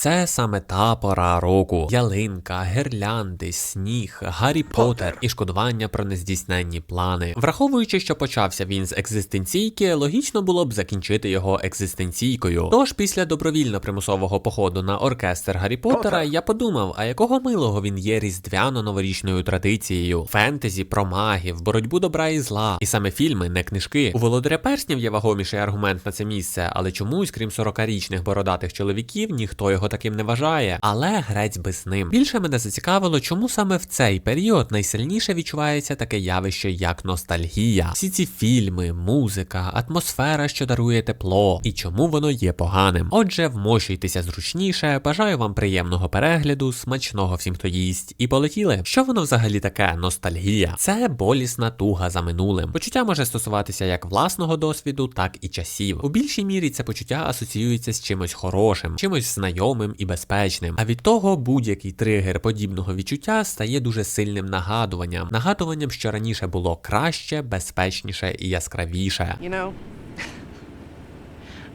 Це саме та пора року: ялинка, гірлянди, сніг, Гаррі Поттер і шкодування про нездійсненні плани. Враховуючи, що почався він з екзистенційки, логічно було б закінчити його екзистенційкою. Тож після добровільно примусового походу на оркестр Гаррі Поттера я подумав, а якого милого він є різдвяно-новорічною традицією, фентезі про магів, боротьбу добра і зла. І саме фільми, не книжки. У володаря перснів є вагоміший аргумент на це місце, але чомусь, крім 40-річних бородатих чоловіків, ніхто його таким не вважає. Але грець би з ним. Більше мене зацікавило, чому саме в цей період найсильніше відчувається таке явище, як ностальгія. Всі ці фільми, музика, атмосфера, що дарує тепло, і чому воно є поганим. Отже, вмощуйтеся зручніше, бажаю вам приємного перегляду, смачного всім, хто їсть, і полетіли. Що воно взагалі таке? Ностальгія? Це болісна туга за минулим. Почуття може стосуватися як власного досвіду, так і часів. У більшій мірі це почуття асоціюється з чимось хорошим, чимось знайомим і безпечним. А від того будь-який тригер подібного відчуття стає дуже сильним нагадуванням, нагадуванням, що раніше було краще, безпечніше і яскравіше. You know,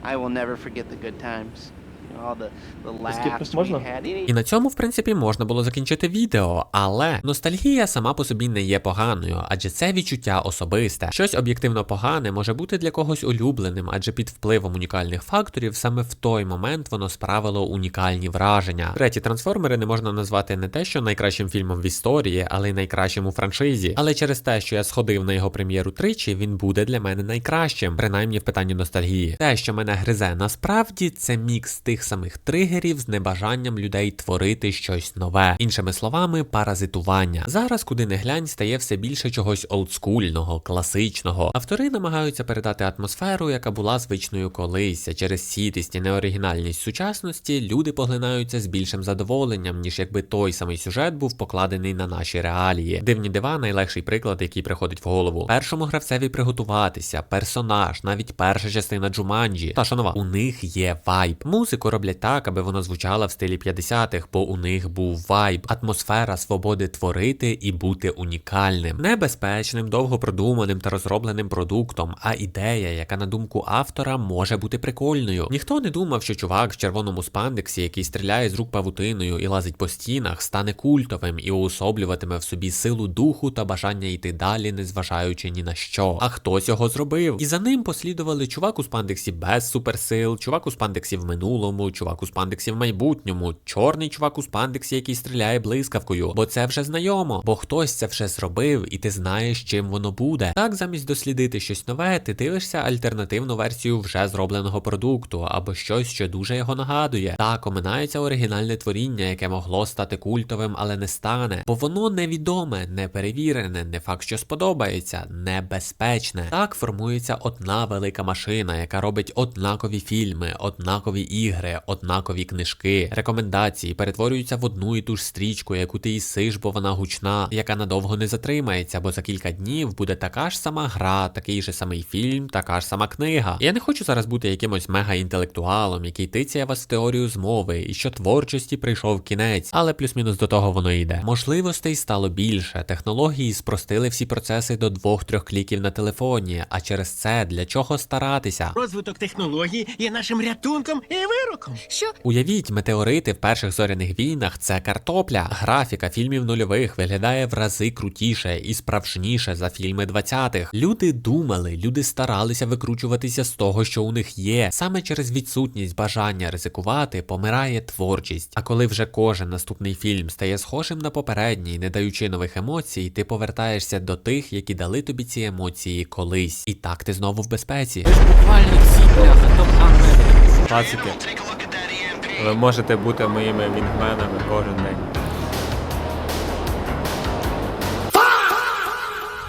I will never forget the good times. І на цьому, в принципі, можна було закінчити відео, але ностальгія сама по собі не є поганою, адже це відчуття особисте. Щось об'єктивно погане може бути для когось улюбленим, адже під впливом унікальних факторів саме в той момент воно справило унікальні враження. Треті трансформери не можна назвати не те, що найкращим фільмом в історії, але й найкращим у франшизі. Але через те, що я сходив на його прем'єру тричі, він буде для мене найкращим, принаймні в питанні ностальгії. Те, що мене гризе насправді, це мікс тих самих тригерів з небажанням людей творити щось нове. Іншими словами, паразитування. Зараз, куди не глянь, стає все більше чогось олдскульного, класичного. Автори намагаються передати атмосферу, яка була звичною колись. Через сітість і неоригінальність сучасності люди поглинаються з більшим задоволенням, ніж якби той самий сюжет був покладений на наші реалії. Дивні дива найлегший приклад, який приходить в голову. Першому гравцеві приготуватися, персонаж, навіть перша частина Джуманджі. Та шанова, у них є вайб. Музику роблять так, аби воно звучало в стилі 50-х, бо у них був вайб, атмосфера свободи творити і бути унікальним, небезпечним, довго продуманим та розробленим продуктом, а ідея, яка на думку автора може бути прикольною. Ніхто не думав, що чувак в червоному спандексі, який стріляє з рук павутиною і лазить по стінах, стане культовим і уособлюватиме в собі силу духу та бажання йти далі, незважаючи ні на що. А хтось його зробив. І за ним послідували чувак у спандексі без суперсил, чувак у спандексі в минулому, чувак у спандексі в майбутньому, чорний чувак у спандексі, який стріляє блискавкою. Бо це вже знайомо, бо хтось це вже зробив, і ти знаєш, чим воно буде. Так, замість дослідити щось нове, ти дивишся альтернативну версію вже зробленого продукту або щось, що дуже його нагадує. Так оминається оригінальне творіння, яке могло стати культовим, але не стане, бо воно невідоме, неперевірене, не факт, що сподобається, небезпечне. Так формується одна велика машина, яка робить однакові фільми, однакові ігри, однакові книжки, рекомендації перетворюються в одну і ту ж стрічку, яку ти їсиш, бо вона гучна, яка надовго не затримається, бо за кілька днів буде така ж сама гра, такий же самий фільм, така ж сама книга. Я не хочу зараз бути якимось мега-інтелектуалом, який тицяє вас в теорію змови, і що творчості прийшов кінець, але плюс-мінус до того воно йде. Можливостей стало більше, технології спростили всі процеси до двох-трьох кліків на телефоні, а через це для чого старатися? Розвиток технологій є нашим рятунком і вироком. Що? Уявіть, метеорити в перших зоряних війнах це картопля. Графіка фільмів нульових виглядає в рази крутіше і справжніше за фільми 20-х. Люди думали, люди старалися викручуватися з того, що у них є. Саме через відсутність бажання ризикувати помирає творчість. А коли вже кожен наступний фільм стає схожим на попередній, не даючи нових емоцій, ти повертаєшся до тих, які дали тобі ці емоції колись. І так ти знову в безпеці. Буквально ці бляха топ Класики. Ви можете бути моїми вінгменами кожен день.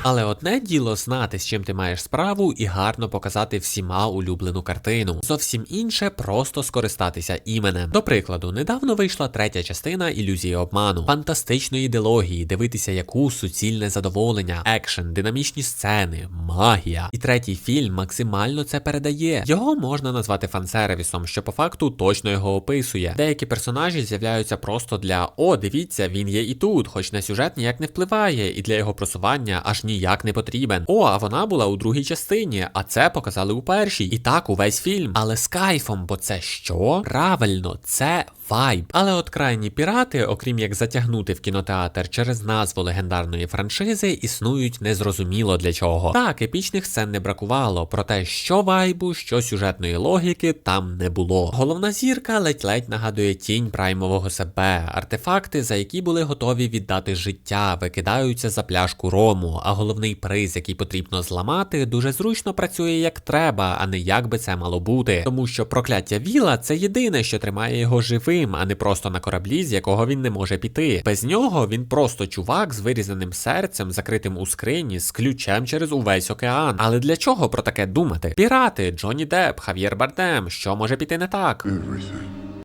Але одне діло знати, з чим ти маєш справу, і гарно показати всіма улюблену картину. Зовсім інше просто скористатися іменем. До прикладу, недавно вийшла третя частина ілюзії обману, фантастичної ідеології, дивитися яку суцільне задоволення, екшен, динамічні сцени, магія. І третій фільм максимально це передає. Його можна назвати фансервісом, що по факту точно його описує. Деякі персонажі з'являються просто для о, дивіться, він є і тут, хоч на сюжет ніяк не впливає, і для його просування аж ніяк не потрібен. О, а вона була у другій частині, а це показали у першій. І так увесь фільм. Але з кайфом, бо це що? Правильно, це вайб. Але от крайні пірати, окрім як затягнути в кінотеатр через назву легендарної франшизи, існують незрозуміло для чого. Так, епічних сцен не бракувало, проте що вайбу, що сюжетної логіки там не було. Головна зірка ледь-ледь нагадує тінь праймового себе, артефакти, за які були готові віддати життя, викидаються за пляшку рому, а головний приз, який потрібно зламати, дуже зручно працює як треба, а не як би це мало бути. Тому що прокляття Віла це єдине, що тримає його живим, а не просто на кораблі, з якого він не може піти. Без нього він просто чувак з вирізаним серцем, закритим у скрині, з ключем через увесь океан. Але для чого про таке думати? Пірати, Джонні Деп, Хав'єр Бардем, що може піти не так?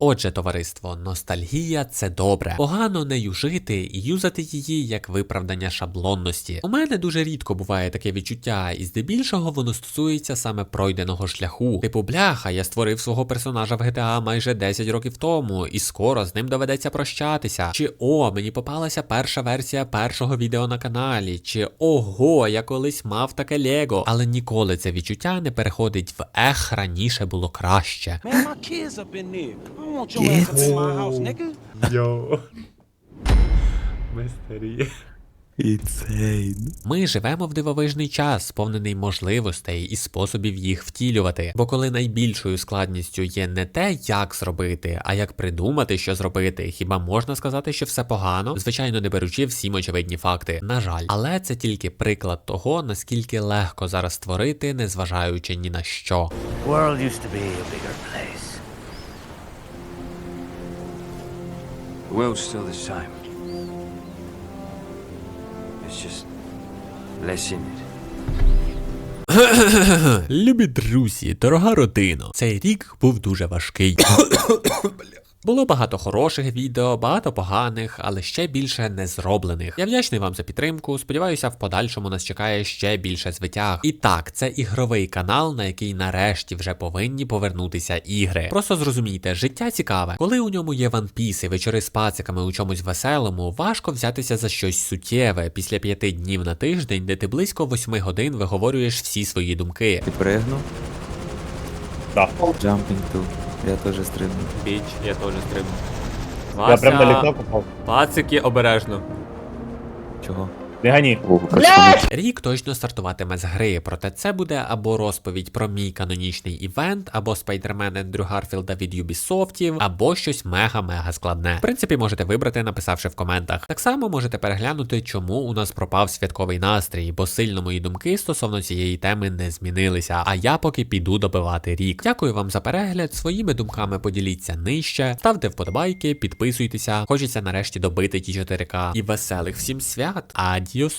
Отже, товариство, ностальгія це добре. Погано нею жити і юзати її як виправдання шаблонності. У мене дуже рідко буває таке відчуття, і здебільшого воно стосується саме пройденого шляху. Типу, бляха, я створив свого персонажа в GTA майже 10 років тому, і скоро з ним доведеться прощатися. Чи о, мені попалася перша версія першого відео на каналі, чи ого, я колись мав таке Лего. Але ніколи це відчуття не переходить в ех, раніше було краще. Man, my kids up in there. I don't want your ass in my house, nigga. Йоу. Ми старі. Ми живемо в дивовижний час, сповнений можливостей і способів їх втілювати. Бо коли найбільшою складністю є не те, як зробити, а як придумати, що зробити, хіба можна сказати, що все погано? Звичайно, не беручи всім очевидні факти. На жаль, але це тільки приклад того, наскільки легко зараз створити, незважаючи ні на що. world used to be a bigger place. The world's still the same. It's just less in it. Любі друзі, дорога родина. Цей рік був дуже важкий. Було багато хороших відео, багато поганих, але ще більше не зроблених. Я вдячний вам за підтримку. Сподіваюся, в подальшому нас чекає ще більше звитяг. І так, це ігровий канал, на який нарешті вже повинні повернутися ігри. Просто зрозумійте, життя цікаве. Коли у ньому є ванпіси, вечори з пациками у чомусь веселому, важко взятися за щось суттєве після п'яти днів на тиждень, де ти близько восьми годин виговорюєш всі свої думки. Ти пригнув? Так. Jumping too. Я теж стрибну. Біч, я теж стрибну. Я прям на лікно попав. пацики обережно. Чого? Не гані. Рік точно стартуватиме з гри, проте це буде або розповідь про мій канонічний івент, або Спайдермен Ендрю Гарфілда від Юбісофтів, або щось мега-мега складне. В принципі, можете вибрати, написавши в коментах. Так само можете переглянути, чому у нас пропав святковий настрій, бо сильно мої думки стосовно цієї теми не змінилися. А я поки піду добивати рік. Дякую вам за перегляд. Своїми думками поділіться нижче, ставте вподобайки, підписуйтеся. Хочеться нарешті добити ті 4К. І веселих всім свят. Адіос. Adiós.